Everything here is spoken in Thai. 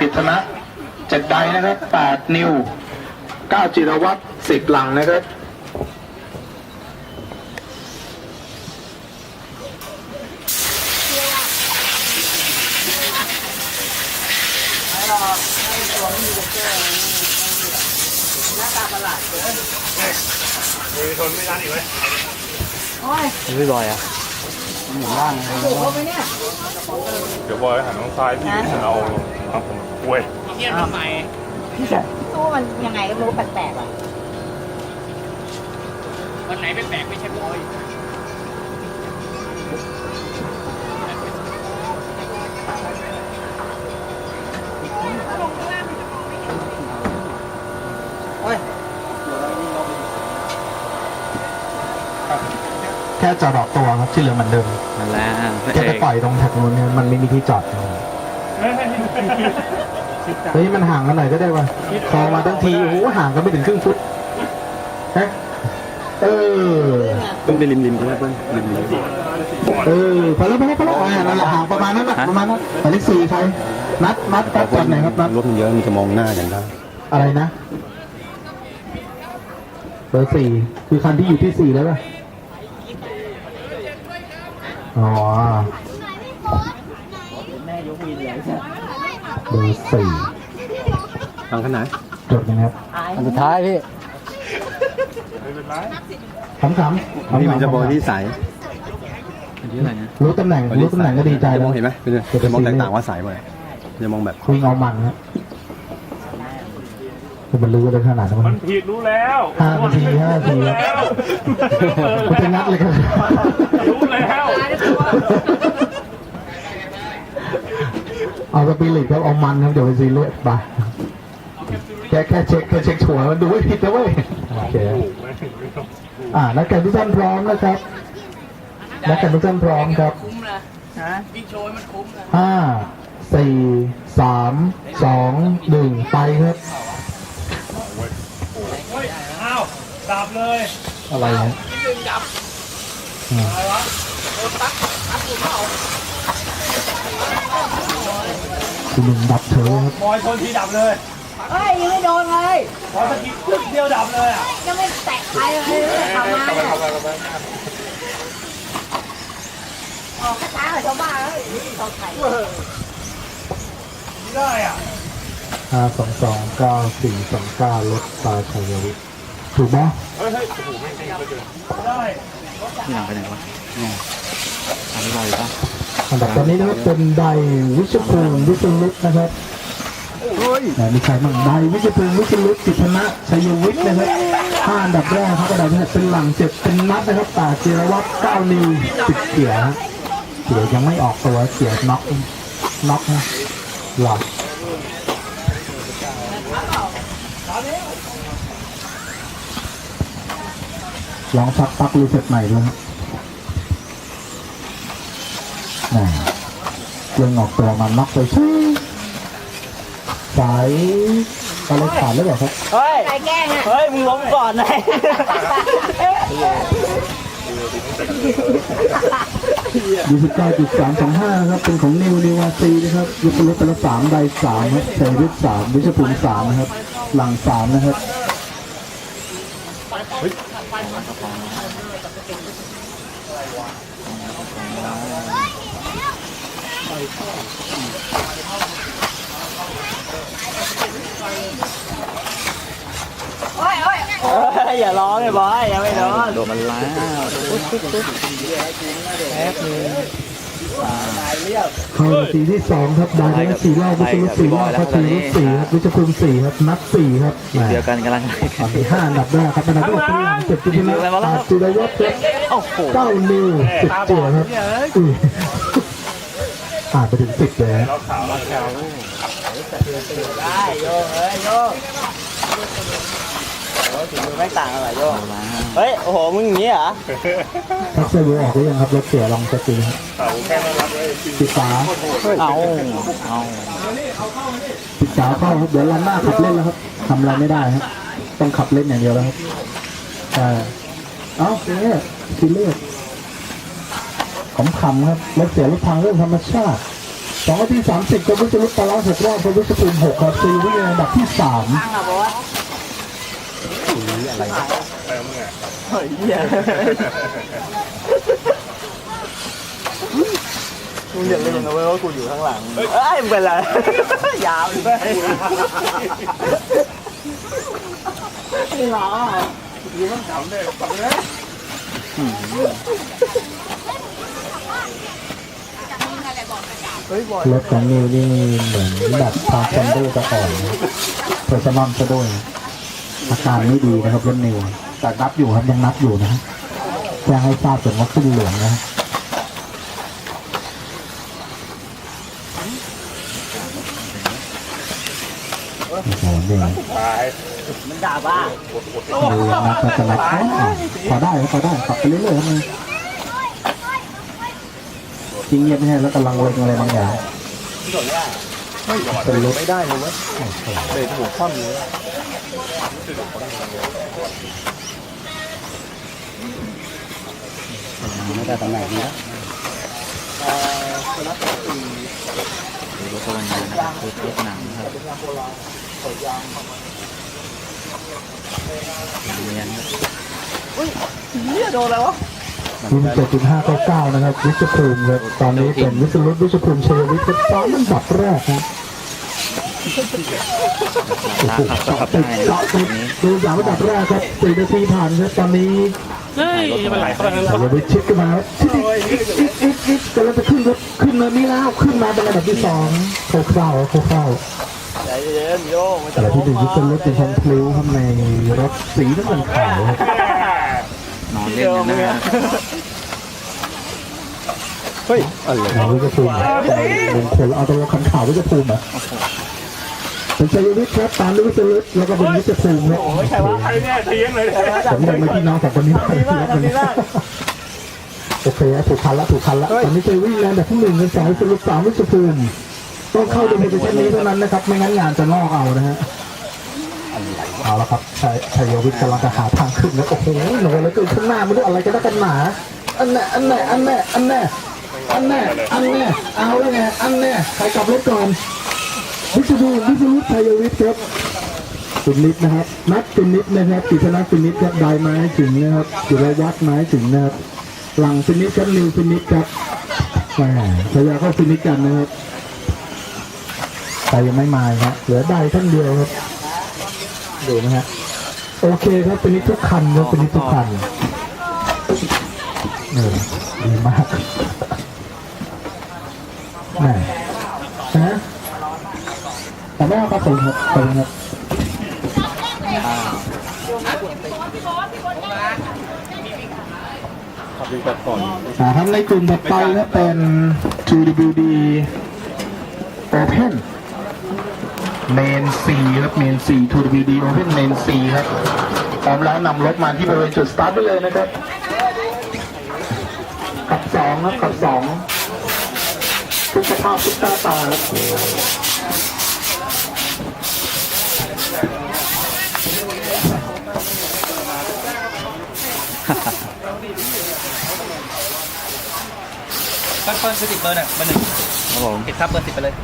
กิษณะเจ็ดไดนะครับแปดนิวเก้าจิรวัตรสิบหลังนะครับพี่บอยอะเดี๋ยวบอยหันทางซ้ายพี่หันเอาเอาผม กล้วยตู้มันยังไงก็ไม่รู้แปลกๆอะวันไหนไม่แปลกไม่ใช่บอยแค่จอดออกตัวครับที่เหลือเหมือนเดิมนั่นแหละพระแค่เอไปกปล่อยตรงแท็กนู้นเนี่ยมันไม่มีที่จอด เฮ้ยมันห่างกันหน่อยก็ได้ป่ะพอมาทั้งทีโอ้โหห่างกันไม่ถึงครึ่งฟุตฮะเออต้องไปริมริมใช่ไหมเพื่อนริมริมเออพอแล้วพอแล้วพอแล้วอ่านั่นแหละห่างประมาณนั้นนะประมาณนั้นหมายเลขสี่ใครนัดนัดนัดจอดไหนครับนัดรถมันเยอะมันจะมองหน้ากันได้อะไรนะเบอร์สี่คือคันที่อยู่ที่สี่แล้วป่ะอ๋อแม่ยกวินเลย เบอร์สี่ทางขนาดจดนะครับอันสุดท้ายพี่ขำๆขำนี่มันจะบอกที่สายอันนี้อะไรนะรู้ตำแหน่งรู้ตำแหน่งก็ดีใจจะแล้มวองเห็นไหมเป็นไงจะมองแตกต่างว่าสายไปจะมองแบบคุยเอามันครับมันรู้ได้ขนาดนั้นมัมันนผิดรู้แล้วห้านาทีห้านาทีครับแล้วมันจะงัดเลยครับรู้แล้ว เอา สปิริตครับเอามันครับเดี๋ยวไปซีเรียสไปแค่แค่เช็คแค่เช็คชัวร์มันดูไม่ผิดนะเว้ยโอเคอ่านักแข่งทุกท่านพร้อมนะครับนักแข่งทุกท่านพร้อมครับคุ้มนะฮะวิ่งโชว์ให้มันคุ้มนะห้าสี่สามสองหนึ่งไปครับเฮ้ยอ้าวดับเลย อะไรเนี่ยอืม คุณลุงดับเธอครับบอยชนทีดับเลยเฮ้ยยังไม่โดนเลยบอยสกิดปึ๊บเดียวดับเลยอะยังไม่แตะใครเลยทำมาเนี่ยออกช้ากับชาวบ้านแล้วตอนไข่ไม่ได้อะห้าสองสองเก้าสี่สองเก้าลดตาชัยวิทย์ถูกไหมเฮ้ยเฮ้ยโอ้โหไม่จริงเลยได้พี่หลังไปไหนวะอ๋อทำพี่บอยอยู่ปะ อันดับตอนนี้นะครับเป็นไดวิชภูมิวิชลุตนะครับแต่มีใครบ้างไดวิชภูมิวิชลุตจิตนะชัยวิทย์นะครับห้าอันดับแรกครับอันดับแรกเป็นหลังเจ็ดเป็นนัดนะครับตาเจรวัตรเก้านิวสิบเขียฮะเขียยังไม่ออกตัวเขียน็อกน็อกนะหลับลองชักปลั๊กรีเซ็ตใหม่ดูครับแหม่ เรื่องออกตัวมาน็อกไปชิสายอะไรขาดหรือเปล่าครับเฮ้ยแกล้งอะ เฮ้ย มึงล้มก่อนนะยี่สิบเก้าจุดสามสองห้าครับ เป็นของนิวนิวาซีนะครับยุคลุตละสามใบสามครับเซริสสามวิชภูมิสามนะครับ หลังสามนะครับ อ้ยโอ้ยอย่าร้องเลยบอยยังไม่โดนโดนมันล้าปุ๊บปุ๊บปุ๊บแป๊บนึง เข้านาทีที่สองครับได้ทั้งสี่รอบวิชลุตสี่รอบพัชรีลุตสี่ครับวิชภูมิสี่ครับนับสี่ครับแหมเดียวกันกำลังตอนที่ห้าอันดับแรกครับอันดับแรกเป็นหลังเจ็ดจุดนะอาจุดยศครับโอ้โหเก้านิวสิบเจ็ดครับอุ้ยอ่านไปถึงสิบเลยฮะได้โยเฮ้ยโยโอ้ ถึงมือไม่ต่างกันหรอโยเฮ้ย โอ้โห มึงอย่างนี้เหรอทักเซอร์บูออกหรือยังครับรถเสียลองสตีครับเต่าแค่นั้นรับเลยจริงปิดฝาเอาเอาปิดฝาเข้าครับเดี๋ยวรันหน้าขับเล่นแล้วครับทำอะไรไม่ได้ครับ ต้องขับเล่นอย่างเดียวแล้วครับใช่เอ้าเนี่ยซีเรียสขำๆครับรถเสียรถทางเรื่องธรรมชาติสองนาทีสามสิบครับวิศรุตตารางหกรอบครับวิศภูมิหกครับซีวิอันดับที่สามตั้ง อะบอสอะไรมึงอะเฮ้ยเหี้ยกูอยากเล่นนะเว้ยว่ากูอยู่ข้างหลังเอ้ยมึงเป็นไร ยาวเลยจริงเหรอเฮ้ยบอยรถของนิวนี่เหมือนแบบทางคอนโดจะอ่อนเพอร์ซนอลซะด้วย อาการไม่ดีนะครับรถนิวแต่นับอยู่ครับยังนับอยู่นะฮะแจ้งให้ทราบถึงว่าขึ้นเหลืองนะโอ้โหนี่ตายมันด่าบ้าดูยังนับแล้วจะนับพอได้พอได้ขับไปเรื่อยๆครับมึงจริงเงียบไม่ใช่แล้วกำลังเล็งอะไรบางอย่าง เป็นรถไม่ได้เลยเว้ยเบรกหัวคว่ำเลยไม่ได้ตำแหน่งนี้แล้วรถตะวันยืนนะครับคือรถหนังครับเรียนอุ้ยเหี้ยโดน อะไรวะรุ่น7.599นะครับ วิชภูมิครับตอนนี้เป็นวิศรุตวิชภูมิเชยวิทย์ครับซ้อมอันดับแรกครับโอ้โหครับก็ขับติดได้เกาะติดดูสามอันดับแรกครับสี่นาทีผ่านครับตอนนี้เฮ้ยจะไปไหลเข้าไปนั้นสายวิทย์ชิดขึ้นมาครับชิดอีกอีกอีกอีกกำลังจะขึ้นรถขึ้นเนินนี้แล้วขึ้นมาเป็นอันดับที่สองคร่าวๆคร่าวใจเย็นโยมันๆจะแต่ที่หนึ่งวิศรุตเป็นชมพลิ้วข้างในรถสีน้ำเงินขาวครับนอน เล่นกันนะเฮ้ยอะไรเอาวิชภูมิมงคลเอาตัวคันขาววิชภูมิอะเป็นชัยวิทย์ครับตามด้วยวิศรุตแล้วก็เป็นวิชภูมิครับใครวะใครเนี่ยเทียงเลยผมยังไม่พี่น้องสองคนนี้ดีมากดีมากโอเคถูกคันละถูกคันละตอนนี้เจวิ่งแลนด์แบบที่หนึ่งเป็นสองสรุปสามวิชภูมิต้องเข้าดูโปรโมชั่นนี้เท่านั้นนะครับ ไม่งั้นงานจะลอกเอานะฮะ เอาละครับชัยชัยวิทย์กำลังจะหาทางขึ้นแล้วโอ้โหหนูแล้วเกิดข้างหน้าไม่รู้อะไรกันนักกันหนาอันแน่อันแน่อันแน่อันแน่อันแน่อันแน่เอาแล้วไงอันแน่ใครกลับรถก่อนวิชภูมิวิชรุชัยวิทย์ครับฟินิชนะครับนัดฟินิชนะครับกิจนัทฟินิชครับได้ไม้ถึงนะครับจุลวัฒน์ไม้ถึงนะครับหลังฟินิชครับนิวฟินิชครับแหมพยายามเข้าฟินิชกันนะครับแต่ยังไม่มาครับเหลือได้ท่านเดียวครับ ดูนะฮะโอเคครับฟินิทุกคันครับฟินิทุกคันเออดีมากแหมนะแต่ไม่เอากระสุนครับขอบคุณครับขับดีแต่ก่อนอ่าครับในกลุ่มถัดไปก็เป็น 2WD Open Main C ครับ Main C 2WD Open Main C ครับพร้อมแล้วนำรถมาที่บริเวณจุดสตาร์ทได้เลยนะครับขับสองครับขับสองทุกสภาพทุกตาตาครับเปิ้ลเปิ้ลคือติดเบอร์หน่อยเบอร์หนึ่งครับผมติดครับเบอร์สิบไปเลย